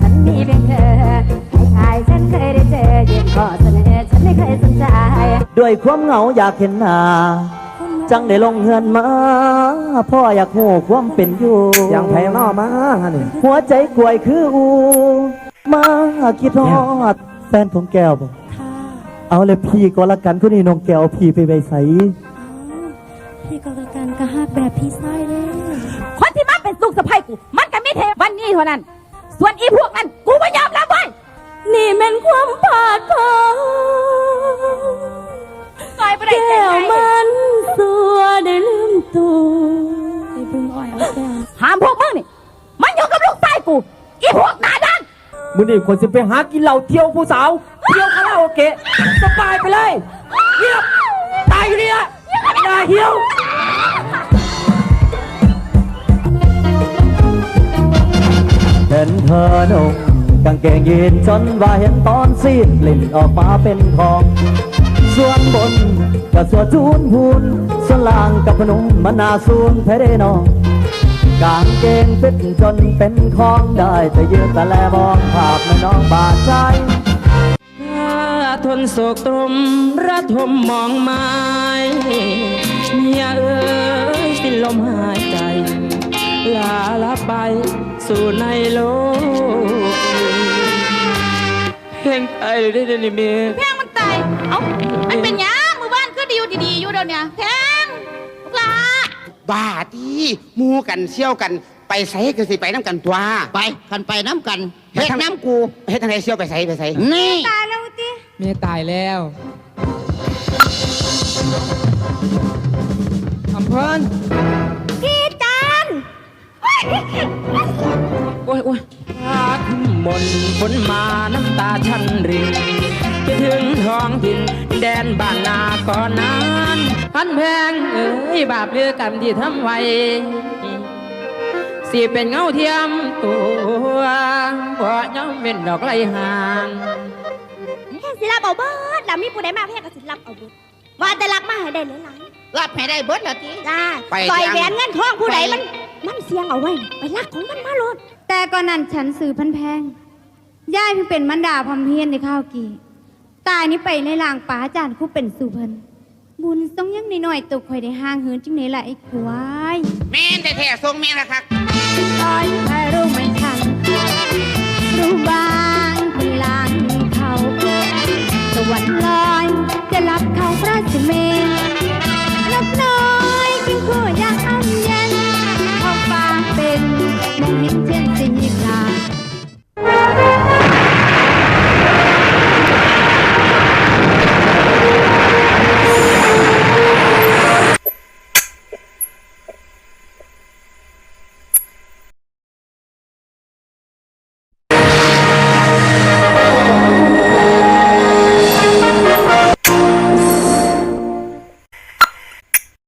ฉันมีเพียงเธอใครๆฉันเคยได้เจอยิ่งขอเสนอฉันไม่เคยสนใจด้วยความเหงาอยากเห็นหน้าจังได้ลงเฮือนมา พ่ออยากหูความเป็นอยู่อย่างแพงนอมาเนี่หัวใจกวยคืออู มาคิดทอดแฟนของแก้วบอกเอาเลยพี่ก็ละกันคุณนี่น้องแก้วพี่ไปไปใสพี่ก็ละกันก็ห้าแบบพี่ใส่เลยคนที่มาเป็นสุขสะใภ้กู มันก็ไม่เทวันนี้เท่านั้น ส่วนอีพวกนั้นกูไม่ยอมรับไว้ยนี่เป็นความผาดเผาตายไปได้แก้แก้วมันมันสัวได้ลืมตัวไอ้บึงอ่อยเอาแก้วหามพวกมึงนี่ มันอยู่กับลูกชายกู อีพวกหนาด้านมื้อนี้คนสิไปหากินเหล้าเที่ยวผู้สาว เที่ยวคาราโอเกะสบายไปเลยเงียบตายอยู่นี่ละย่าเหี่ยว อนุ่งกางเกงยีนจนว่าเห็นตอนซีนกลิ่นออกมาเป็นทอง ส่วนบนก็ส่วนจูนพูนส่วนล่างกับพนุมมนาซูนเพเดนองกางเกงฟิตจนเป็นของได้แต่ยืนแต่แลมองภาพแม่น้องบาดใจถ้าทนโศกตรมระทมมองไม้เมียเอ้ยสิ้นลมหายใจ ลาลาไปสู่ในโลกเพลงไทยได้เดยวนี่เมียแพงมันตาย เอ้า มันเป็นหยังมือบ้านคือดีอยู่ดีๆอยู่เดี๋ยวเนี้ยแพงลูกหลาบ้าที่มูกันเชี่ยวกันไปใส่ก็สิไปน้ำกันตัวไปคันไปน้ำกันเฮ็เฮ็ดดน้ำน้ำกูเฮ็ดทางไหนเชี่ยวไปใส่ไปใส่นี่ตายแล้วจิเมียตายแล้วอำเพิ่น มนฝนมาน้ำตาฉันรินจะถึงท้องถิ่นแดนบ้านนาก่อนนั้นพันแพงเอ้ยบาปเรือกันที่ทำไว้สิเป็นเงาเทียมตัวบ่ย่อมเป็นดอกไร้ห่างแพงสิรับเอาเบิดแล้วมีผู้ใดมาแพงก็สิรับเอาเบิดว่าแต่รักมาให้ได้หลายรับให้ได้เบิดละทีๆจ้าไปซอยยังแหวนเงินทองผู้ใดมัน มันเสียงเอาไว้ไปลักของมันมาโลดแต่ก่อนนั้นฉันซื้อพันแพงย่ายเพิ่เป็นมันดาพำเพียนในข้าวกีตายนี้ไปในลางป้าจานคู่เป็นสุพรรณบุญทรงยังนหน่อยตกข่อยได้ห่างเหินจังไหนละไอ้ควายแม่นแต่ท้ๆทรงแม่นละครับ ตายไม่รู้ไม่ทันรู้บ้า